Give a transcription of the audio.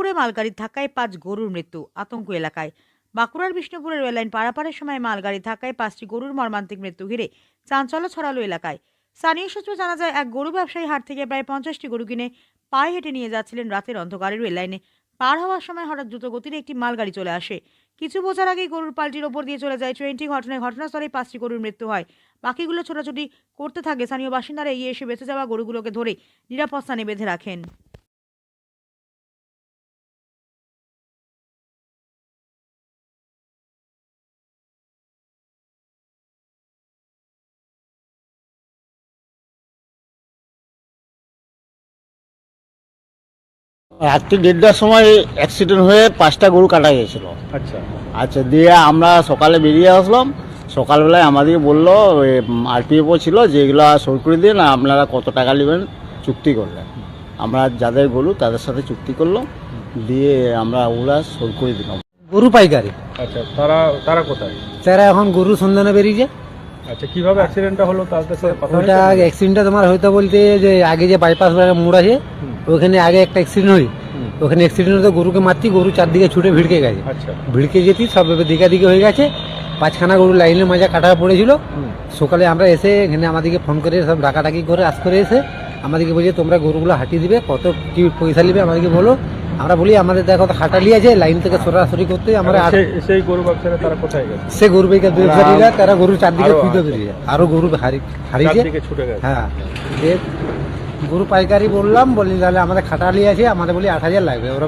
বিষ্ণুপুরে মালগাড়ির ধাক্কায় পাঁচ গরুর মৃত্যু আতঙ্ক এলাকায়। বাঁকুড়ার বিষ্ণুপুরের রেললাইন পারাপারের সময় মালগাড়ির ধাক্কায় পাঁচটি গরুর মর্মান্তিক মৃত্যু ঘিরে চাঞ্চল্য ছড়ালো এলাকায়। স্থানীয় সূত্রে জানা যায়, এক গরু ব্যবসায়ী হাট থেকে প্রায় পঞ্চাশটি গরু কিনে পায়ে হেঁটে নিয়ে যাচ্ছিলেন রাতের অন্ধকারে রেললাইনে। পার হওয়ার সময় হঠাৎ দ্রুত গতিতে একটি মালগাড়ি চলে আসে। কিছু বোঝার আগেই গরুর পাল্টির ওপর দিয়ে চলে যায় ট্রেনটি। ঘটনায় ঘটনাস্থলে পাঁচটি গরুর মৃত্যু হয়। বাকিগুলো ছোটাছুটি করতে থাকে স্থানীয় বাসিন্দারা। এগিয়ে এসে বেঁচে যাওয়া গরুগুলোকে ধরে নিরাপদ স্থানে বেঁধে রাখেন। রাত্রি দেড়টার সময় অ্যাক্সিডেন্ট হয়ে পাঁচটা গরু কাটা গেছিল আচ্ছা। আচ্ছা দিয়ে আমরা সকালে বেরিয়ে আসলাম। সকালবেলায় আমাদেরকে বলল আরপিএফও ছিল যেগুলো সই করে দিন আপনারা কত টাকা নেবেন চুক্তি করলেন। আমরা যাদের গরু তাদের সাথে চুক্তি করলাম দিয়ে আমরা ওগুলা সই করে দিলাম। গরু পাইকারি। আচ্ছা তারা তারা কোথায়? তারা এখন গরু সন্ধানে বেরিয়েছে। আচ্ছা কীভাবে অ্যাক্সিডেন্টটা হলো? তাদের সাথে ওটা অ্যাক্সিডেন্টটা তোমার হয়তো বলতে যে আগে যে বাইপাস মোড় আছে ওখানে আগে একটা অ্যাক্সিডেন্ট হয় ওখানে অ্যাক্সিডেন্ট হতে গরুকে মারছি গরু চারদিকে ছুটে ভিড়কে গেছে। আচ্ছা। ভিড়কে যেতে সব দিকা দিকে হয়ে গেছে। পাঁচখানা গরু লাইনের মাঝে কাটা পড়েছিল। সকালে আমরা এসে এখানে আমাদেরকে ফোন করে সব ডাকাডাকি করে আস করে এসে আমাদেরকে বলছে তোমরা গরুগুলো হাঁটিয়ে দিবে কত কি পয়সা নিবে? আমাদেরকে বলো। আমরা বলি আমাদের দেখো তো হাঁটালি আছে লাইন থেকে সরাসরি করতে আমরা সেই- গরু ব্যবসাটা তারা কোথায় গেছে? সে গরু তারা গরু চারদিকে আরও খুঁজে আছে। আরও গরু হারি- হারিয়েছে। চারদিকে ছুটে গেছে। হ্যাঁ। গরু পাইকারি বললাম বলি তাহলে আমাদের খাটালি আছে আমাদের বলি আট হাজার লাগবে। ওরা